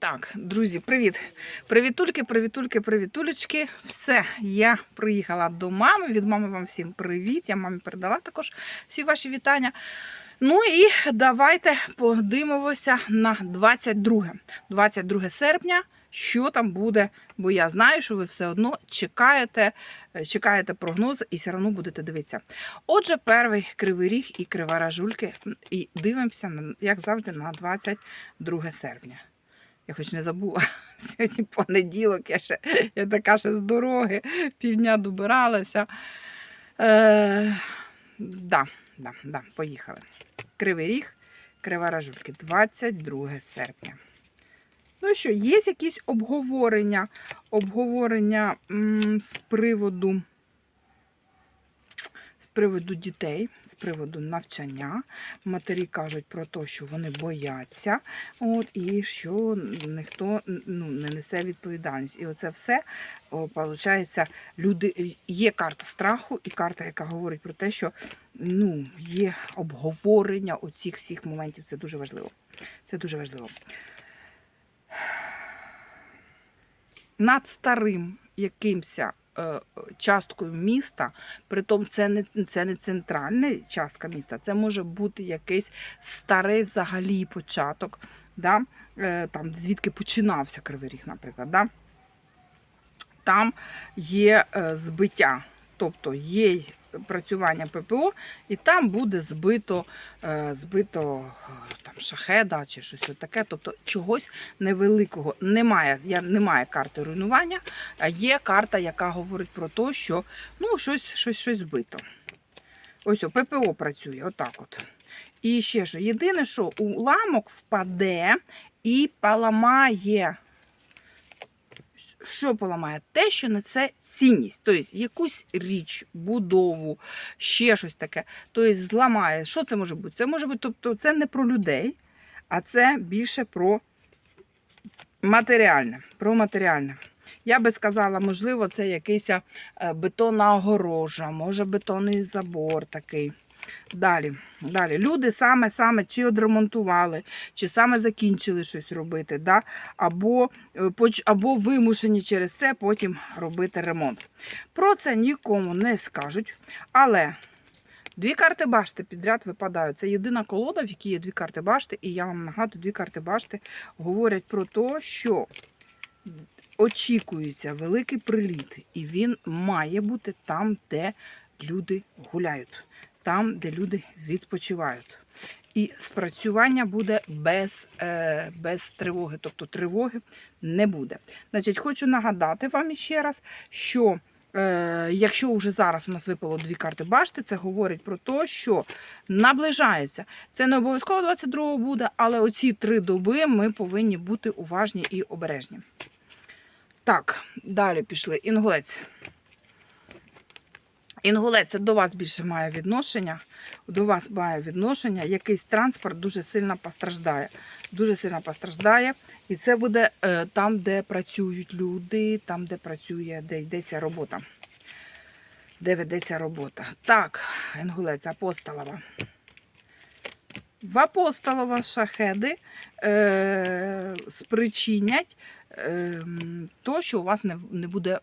Так, друзі, привіт. Привітульки, привітульки, привітулечки. Все, я приїхала до мами. Від мами вам всім привіт. Я мамі передала також всі ваші вітання. Ну і давайте подивимося на 22. 22 серпня. Що там буде? Бо я знаю, що ви все одно чекаєте, е, чекаєте прогноз і все одно будете дивитися. Отже, перший кривий ріг і крива ражульки. І дивимося, як завжди, на 22 серпня. Я хоч не забула. Сьогодні понеділок, я ще я така ще з дороги, півдня добиралася. Е, да, да, да, поїхали. Кривий ріг, крива ражульки, 22 серпня. Ну що, є якісь обговорення, обговорення м, з приводу. Приводу дітей, з приводу навчання. Матері кажуть про те, що вони бояться, от, і що ніхто ну, не несе відповідальність. І оце все, виходить, люди, є карта страху і карта, яка говорить про те, що ну, є обговорення оцих всіх моментів. Це дуже важливо. Це дуже важливо. Над старим якимся часткою міста, притом це не, це не центральна частка міста, це може бути якийсь старий взагалі початок, да? е, там, звідки починався Кривий Ріг, наприклад. Да? Там є е, збиття, тобто є працювання ППО, і там буде збито, е, збито е, там, шахеда чи щось таке. Тобто чогось невеликого немає. Я, немає карти руйнування, а є карта, яка говорить про те, що ну, щось, щось, щось збито. Ось о, ППО працює, отак от. І ще що, єдине, що уламок впаде і поламає. Що поламає? Те, що несе цінність, тобто якусь річ, будову, ще щось таке. Тобто зламає. Що це може бути? Це може бути, тобто це не про людей, а це більше про матеріальне. Про матеріальне. Я би сказала, можливо, це якийсь е, бетонна огорожа, може бетонний забор такий. Далі, далі. Люди саме саме чи одремонтували, чи саме закінчили щось робити, да? або, е, або вимушені через це потім робити ремонт. Про це нікому не скажуть. Але дві карти башти підряд випадають. Це єдина колода, в якій є дві карти башти, і я вам нагадую, дві карти башти говорять про те, що очікується великий приліт, і він має бути там, де люди гуляють, там, де люди відпочивають. І спрацювання буде без, е, без тривоги, тобто тривоги не буде. Значить, хочу нагадати вам ще раз, що е, якщо вже зараз у нас випало дві карти башти, це говорить про те, що наближається. Це не обов'язково 22 буде, але оці три доби ми повинні бути уважні і обережні. Так, далі пішли. Інгулець. Інгулець це до вас більше має відношення. До вас має відношення. Якийсь транспорт дуже сильно постраждає. Дуже сильно постраждає. І це буде е, там, де працюють люди, там, де працює, де йдеться робота. Де ведеться робота. Так, Інгулець, апостолова. В апостолова шахеди е, спричинять е, то, що у вас не, не буде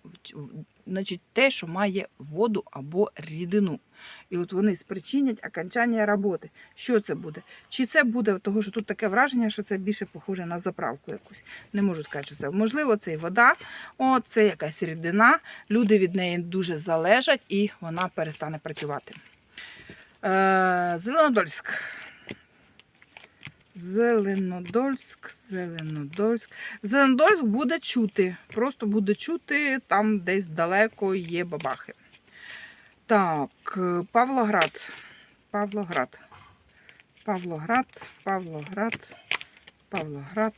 значить, те, що має воду або рідину. І от вони спричинять окончання роботи. Що це буде? Чи це буде, того, що тут таке враження, що це більше похоже на заправку якусь. Не можу сказати, що це. Можливо, це і вода, о, це якась рідина. Люди від неї дуже залежать і вона перестане працювати. Е, Зеленодольськ. Зеленодольськ, Зеленодольськ. Зеленодольськ буде чути. Просто буде чути, там десь далеко є бабахи. Так, Павлоград. Павлоград. Павлоград, Павлоград, Павлоград.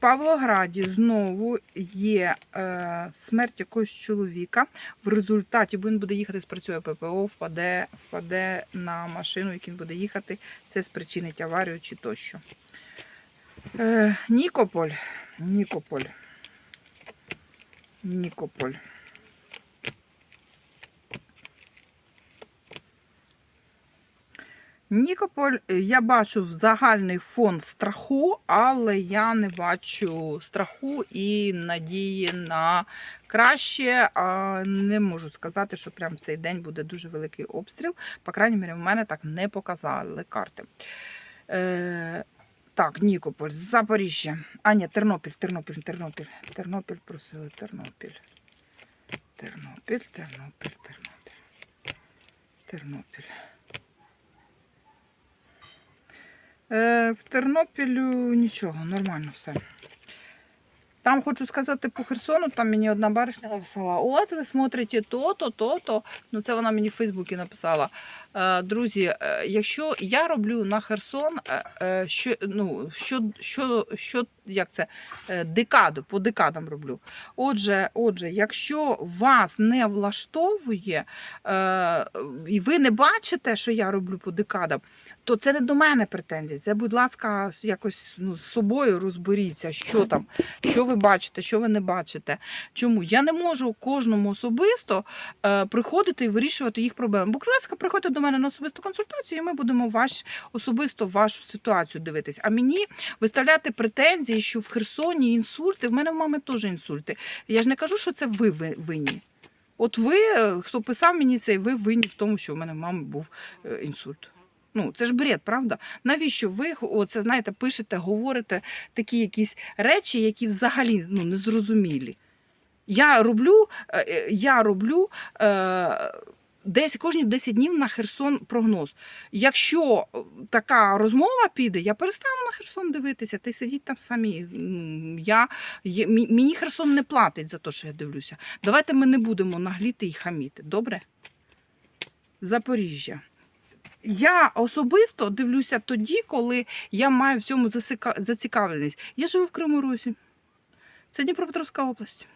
Павлограді знову є е, смерть якогось чоловіка. В результаті бо він буде їхати, спрацює ППО, впаде, впаде на машину, який він буде їхати. Це спричинить аварію чи тощо. Е, Нікополь. Нікополь. Нікополь. Нікополь, е, я бачу загальний фон страху, але я не бачу страху і надії на краще. Не можу сказати, що прямо цей день буде дуже великий обстріл. По крайній мірі, в мене так не показали карти. Е, так, Нікополь, Запоріжжя. А, ні, Тернопіль, Тернопіль, Тернопіль. Тернопіль просили, Тернопіль. Тернопіль, Тернопіль, Тернопіль. Тернопіль. Е, в Тернопілю нічого, нормально все. Там хочу сказати по Херсону, там мені одна баришня написала: от ви смотрите то-то, то-то. Ну це вона мені в Фейсбуці написала. Е, друзі, е, якщо я роблю на Херсон, е, е, що, ну, що, що, що, як це, е, декаду, по декадам роблю. Отже, отже, якщо вас не влаштовує, е, і ви не бачите, що я роблю по декадам, то це не до мене претензії. Це, будь ласка, якось ну, з собою розберіться, що там, що ви бачите, що ви не бачите. Чому? Я не можу кожному особисто е, приходити і вирішувати їх проблеми. Будь ласка, приходьте до мене на особисту консультацію, і ми будемо ваш, особисто вашу ситуацію дивитись. А мені виставляти претензії, що в Херсоні інсульти, в мене в мами теж інсульти. Я ж не кажу, що це ви ви- винні. От ви, е, хто писав мені це, ви винні в тому, що в мене в мами був е, інсульт. Ну, це ж бред, правда? Навіщо ви оце, знаєте, пишете, говорите такі якісь речі, які взагалі ну, незрозумілі? Я роблю, е, я роблю е, десь кожні 10 днів на Херсон прогноз. Якщо е, така розмова піде, я перестану на Херсон дивитися, ти сидіть там самі. Я, мені Херсон не платить за те, що я дивлюся. Давайте ми не будемо нагліти і хаміти. Добре? Запоріжжя. Я особисто дивлюся тоді, коли я маю в цьому зацікавленість. Я живу в Криму Русі. Це Дніпропетровська область.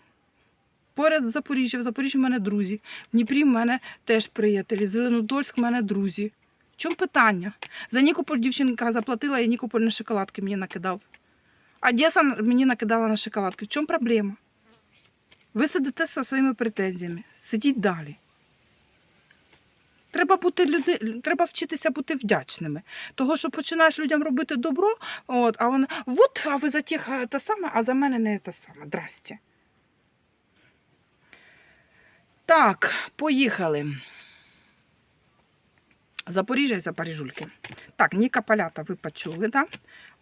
Поряд з Запоріжжя, в Запоріжжі в мене друзі. В Дніпрі в мене теж приятелі. Зеленодольськ в мене друзі. В чому питання? За Нікополь дівчинка заплатила, і Нікополь на шоколадки мені накидав. Одеса мені накидала на шоколадки. В чому проблема? Ви сидите зі своїми претензіями. Сидіть далі. Треба бути люди, треба вчитися бути вдячними. Того, що починаєш людям робити добро, от, а вони, от, а ви за тих е, те саме, а за мене не те саме. Здрасте. Так, поїхали. Запоріжжя і Запоріжульки. Так, Ніка Полята ви почули, да?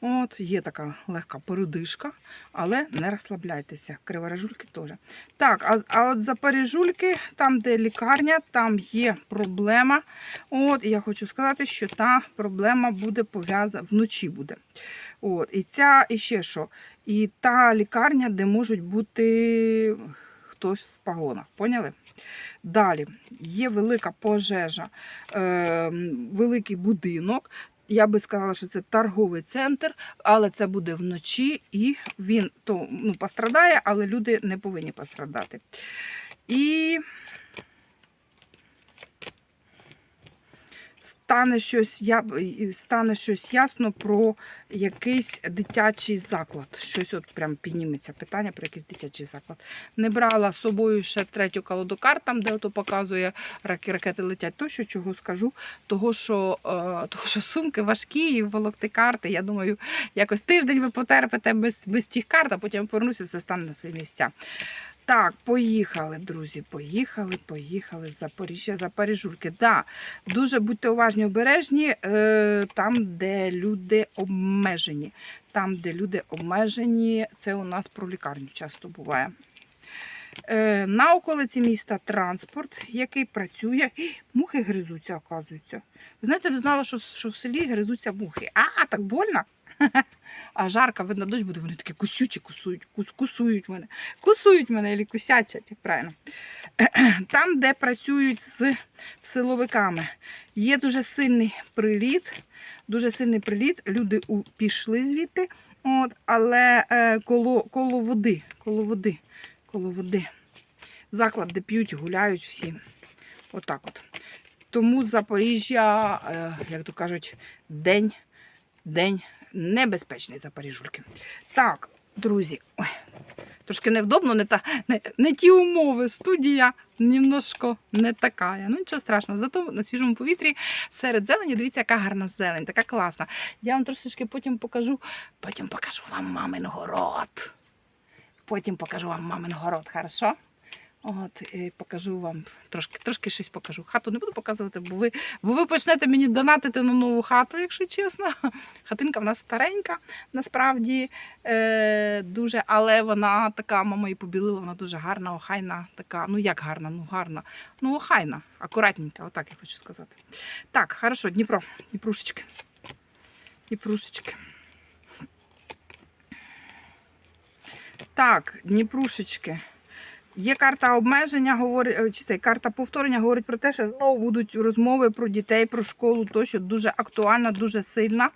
От, є така легка передишка, але не розслабляйтеся. Криворожульки теж. Так, а, а от Запоріжульки, там, де лікарня, там є проблема. От, і я хочу сказати, що та проблема буде пов'язана вночі буде. От, і ця, і ще що. І та лікарня, де можуть бути хтось в погонах. Поняли? Далі є велика пожежа, е, великий будинок. Я би сказала, що це торговий центр, але це буде вночі, і він то ну, пострадає, але люди не повинні пострадати. І стане щось, я, стане щось ясно про якийсь дитячий заклад. Щось от прям підніметься питання про якийсь дитячий заклад. Не брала з собою ще третю колоду карт, там, де ото показує ракети летять. Тощо чого скажу, того що, е, того, що сумки важкі і волокти карти. Я думаю, якось тиждень ви потерпите без, без тих карт, а потім повернуся, все стане на свої місця. Так, поїхали, друзі. Поїхали, поїхали. Запоріжжя, Запоріжульки. Да, дуже будьте уважні, обережні е, там, де люди обмежені. Там, де люди обмежені, це у нас про лікарню часто буває. Е, на околиці міста транспорт, який працює. Ій, Мухи гризуться, оказується. Ви знаєте, не знала, що, що в селі гризуться мухи. А, так больно. А жарко, видно, дощ буде, вони такі кусючі, кусують, кус, кусують мене. Кусують мене або кусячать, як правильно. Там, де працюють з силовиками, є дуже сильний приліт. Дуже сильний приліт. Люди пішли звідти, от, але е, коло, коло води, коло води, коло води. Заклад, де п'ють, гуляють всі. Отак от. Тому Запоріжжя, е, як то кажуть, день, день небезпечний Запоріжульки. Так, друзі, ой, Трошки невдобно, не, та, не, не ті умови. Студія немножко не така. Ну нічого страшного. Зато на свіжому повітрі серед зелені, дивіться, яка гарна зелень, така класна. Я вам трошечки потім покажу, потім покажу вам мамин город. Потім покажу вам мамин город, хорошо? От, покажу вам трошки, трошки щось покажу. Хату не буду показувати, бо ви, бо ви почнете мені донатити на нову хату, якщо чесно. Хатинка в нас старенька, насправді е, дуже, але вона така, мама її побілила, вона дуже гарна, охайна, така, ну як гарна, ну гарна, ну охайна, акуратненька, отак я хочу сказати. Так, хорошо, Дніпро, Дніпрушечки. Дніпрушечки. Так, Дніпрушечки. Є карта обмеження, говорить, е, чи це карта повторення говорить про те, що знову будуть розмови про дітей, про школу, то що дуже актуальна, дуже сильна.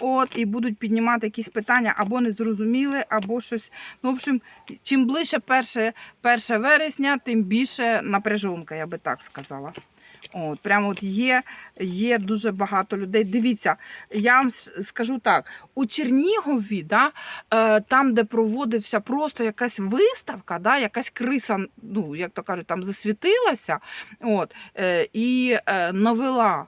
От, і будуть піднімати якісь питання або незрозуміли, або щось. Ну, в общем, чим ближче 1, 1 вересня, тим більше напряжонка, я би так сказала. От, прямо от є, є дуже багато людей. Дивіться, я вам скажу так: у Чернігові, да, е, там, де проводився просто якась виставка, да, якась криса, ну, як то кажуть, там засвітилася, от, е, і е, навела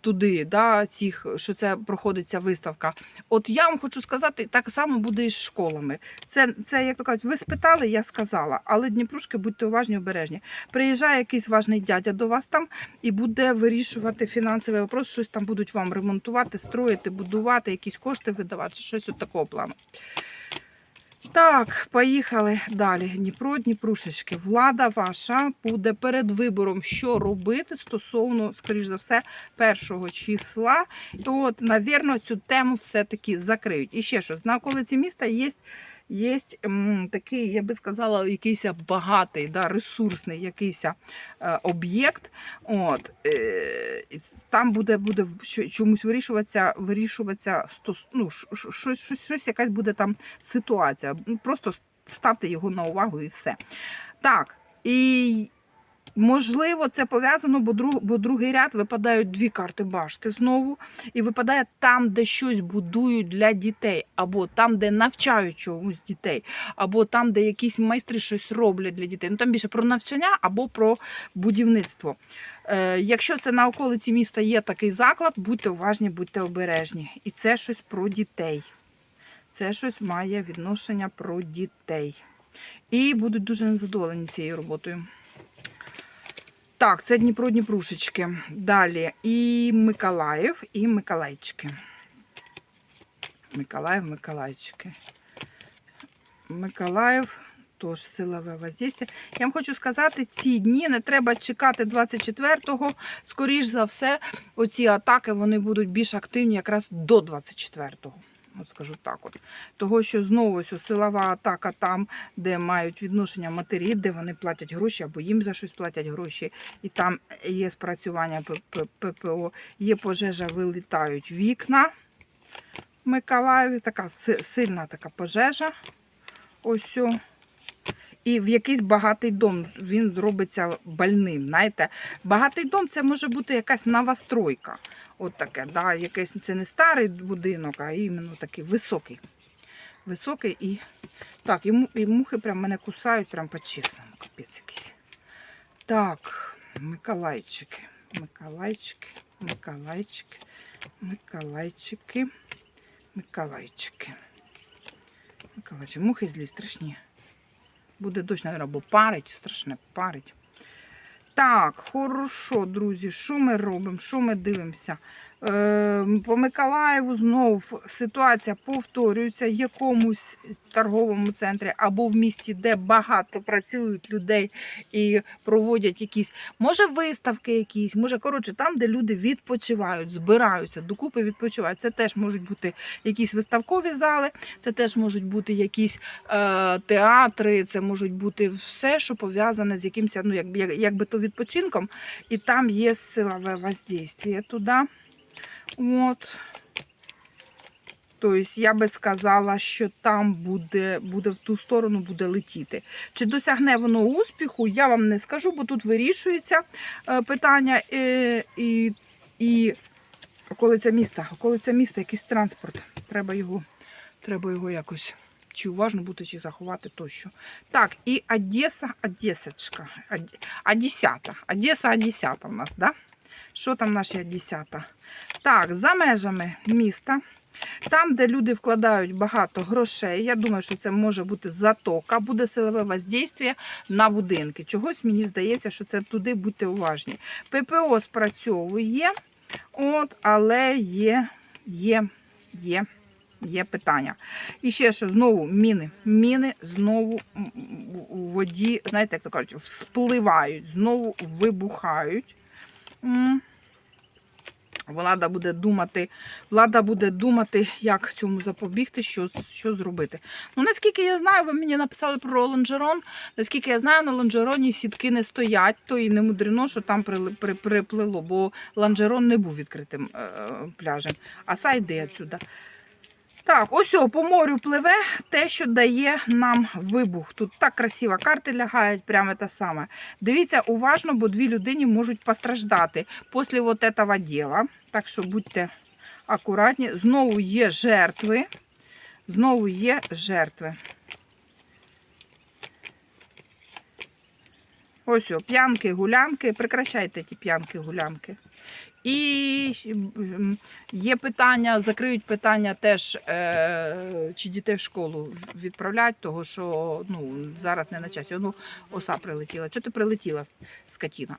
туди, да, цих, що це проходиться виставка. От я вам хочу сказати, так само буде і з школами. Це, це як то кажуть, ви спитали, я сказала, але Дніпрушки, будьте уважні, обережні. Приїжджає якийсь важний дядя до вас там і буде вирішувати фінансовий вопрос, щось там будуть вам ремонтувати, строїти, будувати, якісь кошти видавати, щось от такого плану. Так, поїхали далі. Дніпро, Дніпрушечки. Влада ваша буде перед вибором, що робити стосовно, скоріш за все, першого числа. І от, навірно, цю тему все-таки закриють. І ще щось, на околиці міста є. Є такий, я би сказала, якийсь багатий, да, ресурсний якийсь е, об'єкт. От, е, там буде, буде чомусь вирішуватися, вирішуватися стос, ну, щось, щось, щось, якась буде там ситуація. Ну, Просто ставте його на увагу і все. Так, і можливо, це пов'язано, бо, друг, бо другий ряд випадають дві карти башти знову. І випадає там, де щось будують для дітей, або там, де навчають чомусь дітей, або там, де якісь майстри щось роблять для дітей. Ну там більше про навчання або про будівництво. Е, якщо це на околиці міста є такий заклад, будьте уважні, будьте обережні. І це щось про дітей. Це щось має відношення про дітей. І будуть дуже незадоволені цією роботою. Так, це Дніпро Дніпрушечки. Далі і Миколаїв, і Миколайчики. Миколаїв, Миколайчики. Миколаїв, тож силове воздействие. Я вам хочу сказати, ці дні не треба чекати 24-го. Скоріш за все, оці атаки вони будуть більш активні якраз до 24-го. От скажу так от. Того, що знову ось силова атака там, де мають відношення матері, де вони платять гроші, або їм за щось платять гроші, і там є спрацювання ППО, є пожежа, вилітають вікна. В Миколаєві така сильна така пожежа. Ось. І в якийсь багатий дом він зробиться больним. Знаєте, багатий дом це може бути якась новостройка. От таке, да, якийсь це не старий будинок, а іменно такий високий. Високий і. Так, і, мухи прям мене кусають, прям по-чесному, капець якийсь. Так, Миколайчики. Миколайчики, Миколайчики, Миколайчики, Миколайчики. Миколайчики. Мухи злі страшні. Буде дощ, мабуть, або парить, страшне парить. Так, хорошо, друзі, що ми робимо? Що ми дивимося? Е, по Миколаєву знов ситуація повторюється в якомусь торговому центрі або в місті, де багато працюють людей і проводять якісь, може, виставки якісь, може, коротше, там, де люди відпочивають, збираються, докупи відпочивають. Це теж можуть бути якісь виставкові зали, це теж можуть бути якісь е, театри, це можуть бути все, що пов'язане з якимось, ну, як, як, якби то відпочинком, і там є силове воздействие туди. От. Тобто я би сказала, що там буде, буде в ту сторону буде летіти. Чи досягне воно успіху, я вам не скажу, бо тут вирішується е, питання е, і, і околиця міста. Околиця міста, якийсь транспорт. Треба його, треба його якось чи уважно бути, чи заховати тощо. Так, і Одеса, Одесочка. Одесята. Одеса, Одесята в нас, да? Що там наші Одесята? Так, за межами міста. Там, де люди вкладають багато грошей, я думаю, що це може бути затока, буде силове воздействие на будинки. Чогось мені здається, що це туди будьте уважні. ППО спрацьовує, от, але є, є, є, є питання. І ще що, знову міни. Міни знову у воді, знаєте, як то кажуть, вспливають, знову вибухають. Влада буде думати, влада буде думати, як цьому запобігти, що, що зробити. Ну, наскільки я знаю, ви мені написали про лонжерон. Наскільки я знаю, на лонжероні сітки не стоять, то і не мудрено, що там при, при, приплило, бо лонжерон не був відкритим е, пляжем. А сай йде отсюда. Так, ось о, по морю пливе те, що дає нам вибух. Тут так красиво карти лягають, прямо те саме. Дивіться уважно, бо дві людині можуть постраждати після вот этого діла. Так що будьте акуратні. Знову є жертви. Знову є жертви. Ось о, п'янки, гулянки. Прекращайте ті п'янки, гулянки. І є питання, закриють питання теж, е, чи дітей в школу відправлять, того що ну, зараз не на часі. Ну, оса прилетіла. Чого ти прилетіла, скотіна?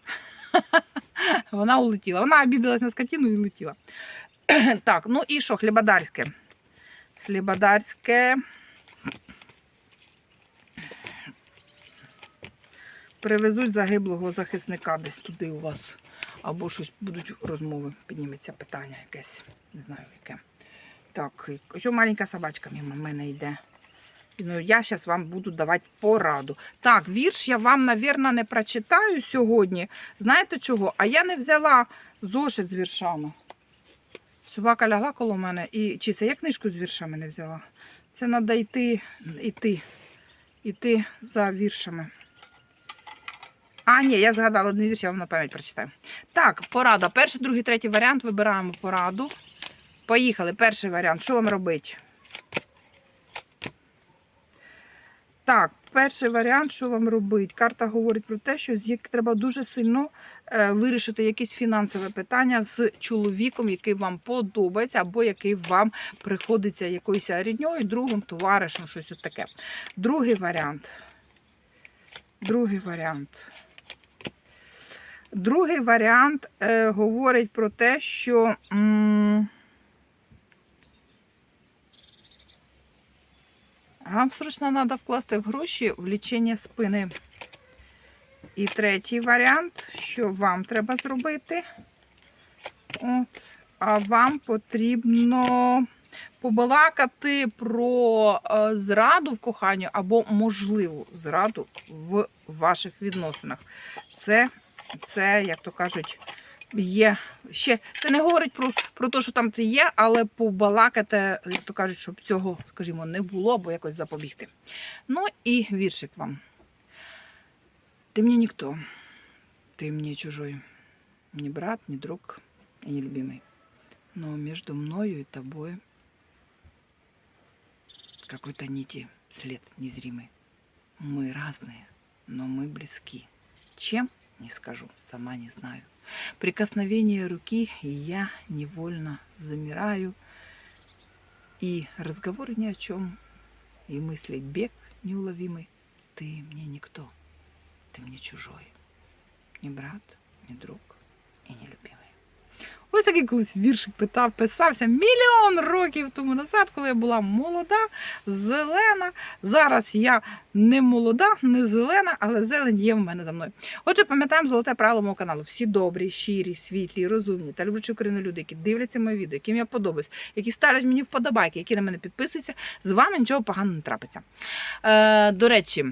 Вона улетіла. Вона обідалась на скотину і летіла. Так, ну і що, хлібодарське? Хлібодарське. Привезуть загиблого захисника десь туди у вас. Або щось будуть розмови, підніметься питання якесь, не знаю яке. Так, що маленька собачка мимо мене йде. Ну, я зараз вам буду давати пораду. Так, вірш я вам, мабуть, не прочитаю сьогодні. Знаєте чого? А я не взяла зошит з віршами. Собака лягла коло мене і чи це я книжку з віршами не взяла? Це треба йти, йти, йти за віршами. А, ні, я згадала один вірш, я вам на пам'ять прочитаю. Так, порада. Перший, другий, третій варіант вибираємо пораду. Поїхали. Перший варіант. Що вам робити? Так, перший варіант, що вам робити? Карта говорить про те, що з треба дуже сильно е, вирішити якесь фінансове питання з чоловіком, який вам подобається, або який вам приходиться якоюсь рідньою, другом, товаришем, щось таке. Другий варіант. Другий варіант. Другий варіант е, говорить про те, що. М- Вам срочно треба вкласти в гроші в лічення спини. І третій варіант, що вам треба зробити. От, а вам потрібно побалакати про е, зраду в коханні або можливу зраду в ваших відносинах. Це, це як то кажуть, є ще. Це не говорить про, про те, що там це є, але побалакати, як то кажуть, щоб цього, скажімо, не було, або якось запобігти. Ну і віршик вам. Ты мне никто, ты мне чужой, не брат, не друг и не любимый. Но между мною и тобой какой-то нити след незримый. Мы разные, но мы близки. Чем? Не скажу, сама не знаю. Прикосновение руки, и я невольно замираю. И разговор ни о чем, и мысли бег неуловимый. Ты мне никто, ты мне чужой. Ні брат, ні друг і ні любимий. Ось такий колись віршик питав, писався мільйон років тому назад, коли я була молода, зелена. Зараз я не молода, не зелена, але зелень є в мене за мною. Отже, пам'ятаємо золоте правило мого каналу. Всі добрі, щирі, світлі, розумні та люблячі Україну люди, які дивляться мої відео, яким я подобаюсь, які ставлять мені вподобайки, які на мене підписуються, з вами нічого поганого не трапиться. Е, до речі.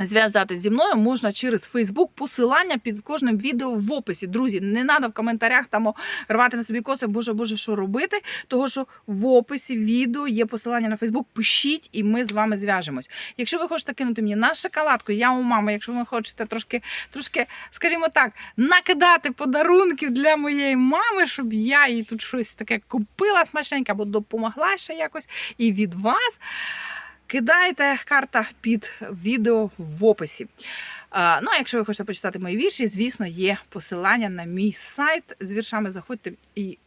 Зв'язатися зі мною можна через Фейсбук, посилання під кожним відео в описі. Друзі, не треба в коментарях там рвати на собі коси, боже боже, що робити. Того що в описі відео є посилання на Фейсбук. Пишіть, і ми з вами зв'яжемось. Якщо ви хочете кинути мені на шоколадку, я у мами. Якщо ви хочете трошки, трошки, скажімо так, накидати подарунків для моєї мами, щоб я їй тут щось таке купила смачненьке або допомогла ще якось і від вас. Кидайте карта під відео в описі. Ну, а якщо ви хочете почитати мої вірші, звісно, є посилання на мій сайт з віршами. Заходьте і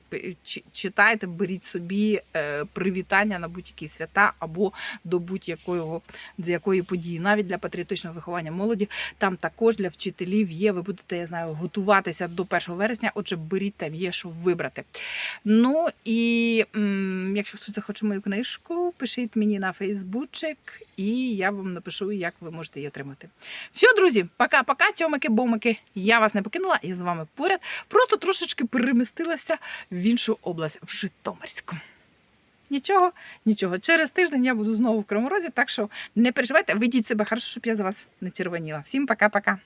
читайте, беріть собі е, привітання на будь-які свята або до будь-якої якої події, навіть для патріотичного виховання молоді. Там також для вчителів є. Ви будете, я знаю, готуватися до 1 вересня. Отже, беріть там є, що вибрати. Ну і якщо хтось захоче мою книжку, пишіть мені на Фейсбучик, і я вам напишу, як ви можете її отримати. Все, друзі, пока-пока, тьомики, бомики. Я вас не покинула, я з вами поряд. Просто трошечки перемістилася в іншу область, в Житомирську. Нічого, нічого. Через тиждень я буду знову в криморозі. Так що не переживайте, ведіть себе хорошо, щоб я за вас не червоніла. Всім пока-пока.